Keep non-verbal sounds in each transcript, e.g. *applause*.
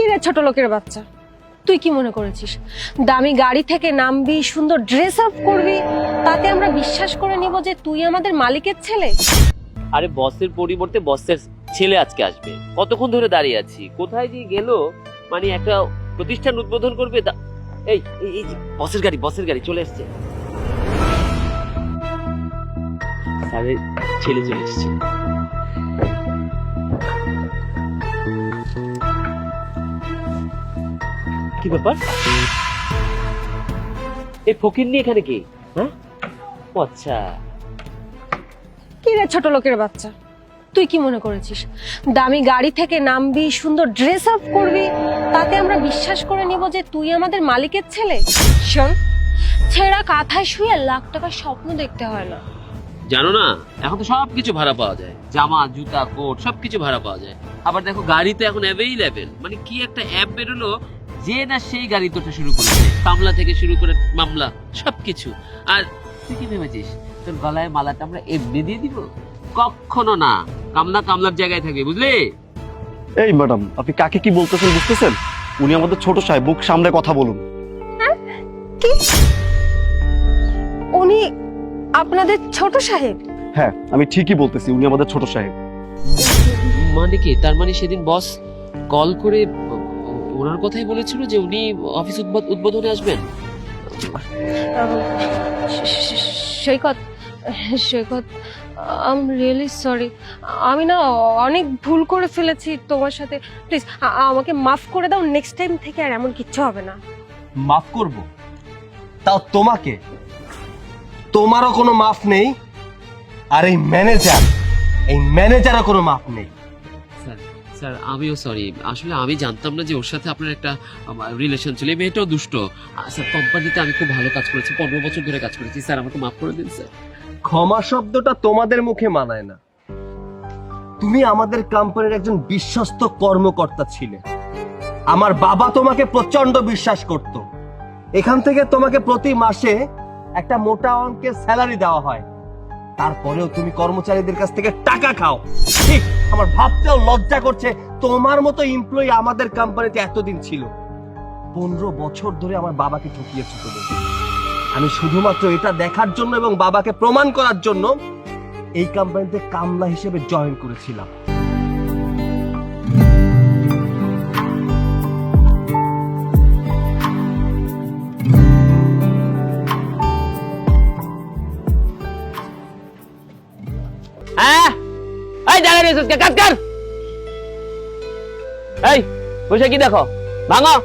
কি রে ছোট লোকের বাচ্চা। তুই কি মনে করেছিস? দামি গাড়ি থেকে নামবি, সুন্দর ড্রেস আপ করবি, তাতে আমরা বিশ্বাস করে নিব যে তুই আমাদের মালিকের ছেলে? আরে বসের পরিবর্তে বসের ছেলে আজকে আসবে। কতক্ষণ ধরে দাঁড়িয়ে আছি? কোথায় যে গেল? মানে একটা প্রতিষ্ঠান উদ্বোধন করবে এই, এই- বসের গাড়ি বসের গাড়ি চলে এসছে। স্যারের ছেলে চলে এসছে। কি ব্যাপার? এই ফকির নিয়ে এখানে কি? হ্যাঁ? ও আচ্ছা। কি রে ছোট লোকের বাচ্চা? তুই কি মনে করেছিস? দামি গাড়ি থেকে নামবি সুন্দর ড্রেস আপ করবি তাতে আমরা বিশ্বাস করে নিব যে তুই আমাদের মালিকের ছেলে? শোন ছেঁড়া কাঁথায় শুয়ে লাখ টাকার স্বপ্ন দেখতে হয় না। জানো না এখন তো সব কিছু ভাড়া পাওয়া যায়। জামা জুতা কোট সব কিছু ভাড়া পাওয়া যায়। আবার দেখো গাড়ি তো এখন অ্যাভেইলেবেল মানে কি একটা অ্যাপ বেরোলো যে না সেই গাড়ি তোটা শুরু করেছে। কামলা থেকে শুরু করে মামলা সবকিছু। আর তুই কি ভেবেছিস? তোর গলায় মালাটা আমরা এমনি দিয়ে দিব? কখনো না। কামলা কামলার জায়গায় থাকবে বুঝলি? এই ম্যাডাম আপনি কাকে কি বলতেছেন বুঝতেছেন? উনি আমাদের ছোট সাহেব বুক সামনে কথা বলুন। কি? উনি আপনাদের ছোট সাহেব? হ্যাঁ আমি ঠিকই বলতেছি উনি আমাদের ছোট সাহেব। মানে কি? তার মানে সেদিন বস কল করে ওনার কথাই বলেছিল যে উনি অফিস উদ্বোধ- উদ্বোধনে আসবেন। Saikat Saikat I am really sorry আমি না অনেক ভুল করে ফেলেছি তোমার সাথে। প্লিজ আমাকে মাফ করে দাও নেক্সট টাইম থেকে আর এমন কিচ্ছু হবে না। মাফ করব? তাও তোমাকে? তোমারও কোনো মাফ নেই? আর এই ম্যানেজার এই ম্যানেজারও কোনো মাফ নেই? স্যার, আমিও সরি আসলে আমি জানতাম না যে ওর সাথে আপনার একটা রিলেশন ছিল। এই মেয়েটাও দুষ্ট। স্যার কোম্পানিতে আমি খুব ভালো কাজ করেছি। পনেরো বছর ধরে কাজ করেছি। স্যার, আমাকে মাফ করে দিন, স্যার। ক্ষমা শব্দটা তোমাদের মুখে মানায় না। তুমি আমাদের কোম্পানির একজন বিশ্বস্ত কর্মকর্তা ছিলে। আমার বাবা তোমাকে প্রচণ্ড বিশ্বাস করত। এখান থেকে তোমাকে প্রতি মাসে একটা মোটা অঙ্কের স্যালারি দেওয়া হয়। তারপরেও তুমি কর্মচারীদের কাছ থেকে টাকা খাও। ঠিক আমার ভাবতেও লজ্জা করছে, তোমার মতো এমপ্লয়ি আমাদের কোম্পানিতে এতদিন ছিল। পনেরো বছর ধরে আমার বাবাকে ঠকিয়েছো তুমি আমি শুধুমাত্র এটা দেখার জন্য এবং বাবাকে প্রমাণ করার জন্য এই কোম্পানিতে কামলা হিসেবে জয়েন করেছিলাম। হ্যাঁ? বসে কি দেখো? ভাঙো।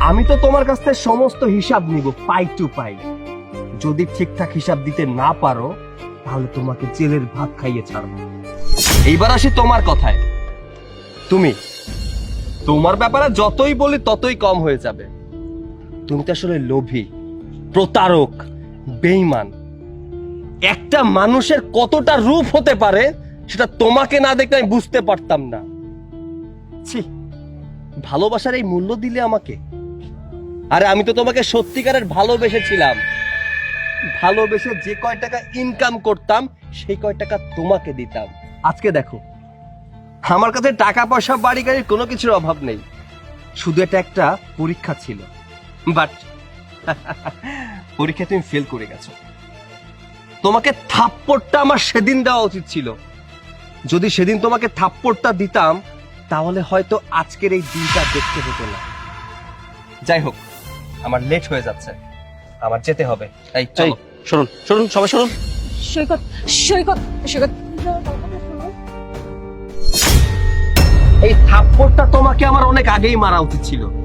আমি তো তোমার কাছ থেকে সমস্ত হিসাব নিব, পাই টু পাই। যদি ঠিকঠাক হিসাব দিতে না পারো, তাহলে তোমাকে জেলের ভাত খাইয়ে ছাড়বো। এইবার আসি তোমার কথায়। তুমি, তোমার ব্যাপারে যতই বলি ততই কম হয়ে যাবে। তুমি তো আসলে লোভী, প্রতারক বেইমান একটা মানুষের কতটা রূপ হতে পারে, সেটা তোমাকে না দেখলে আমি বুঝতে পারতাম না। ছি, ভালোবাসার এই মূল্য দিলে আমাকে। আরে আমি তো তোমাকে সত্যিকারের ভালোবেসেছিলাম। ভালোবেসে যে কয় টাকা ইনকাম করতাম, সেই কয় টাকা তোমাকে দিতাম। আজকে দেখো, আমার কাছে টাকা পয়সা বাড়ি গাড়ির কোনো কিছুর অভাব নেই। শুধু এটা একটা পরীক্ষা ছিল। বাট *laughs* পরীক্ষা তুমি ফেল করে গেছো। তোমাকে থাপ্পড়টা আমার সেদিন দেওয়া উচিত ছিল। যদি সেদিন তোমাকে থাপ্পড়টা দিতাম তাহলে হয়তো আজকের এই দিনটা দেখতে হতো না। যাই হোক আমার লেট হয়ে যাচ্ছে। আমার যেতে হবে। তাই এই চলো। শুনুন শুনুন সবাই শুনুন সৈকত সৈকত সৈকত। এই থাপ্পড়টা তোমাকে আমার অনেক আগেই মারা উচিত ছিল।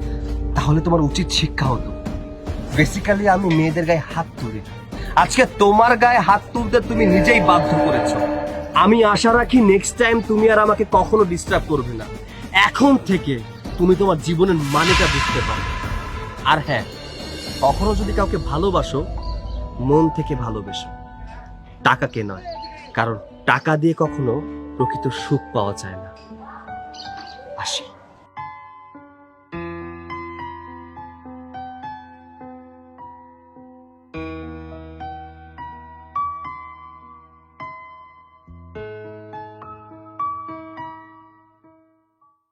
তাহলে তোমার উচিত শিক্ষা হতো। বেসিক্যালি আমি মেয়েদের গায়ে হাত তুলি। আজকে তোমার গায়ে হাত তুলতে তুমি নিজেই বাধ্য করেছ। আমি আশা রাখি নেক্সট টাইম তুমি আর আমাকে কখনো ডিস্টার্ব করবে না। এখন থেকে তুমি তোমার জীবনের মানেটা বুঝতে পারবে। আর হ্যাঁ কখনো যদি কাউকে ভালোবাসো, মন থেকে ভালোবেসো টাকাকে নয়। কারণ টাকা দিয়ে কখনো প্রকৃত সুখ পাওয়া যায় না।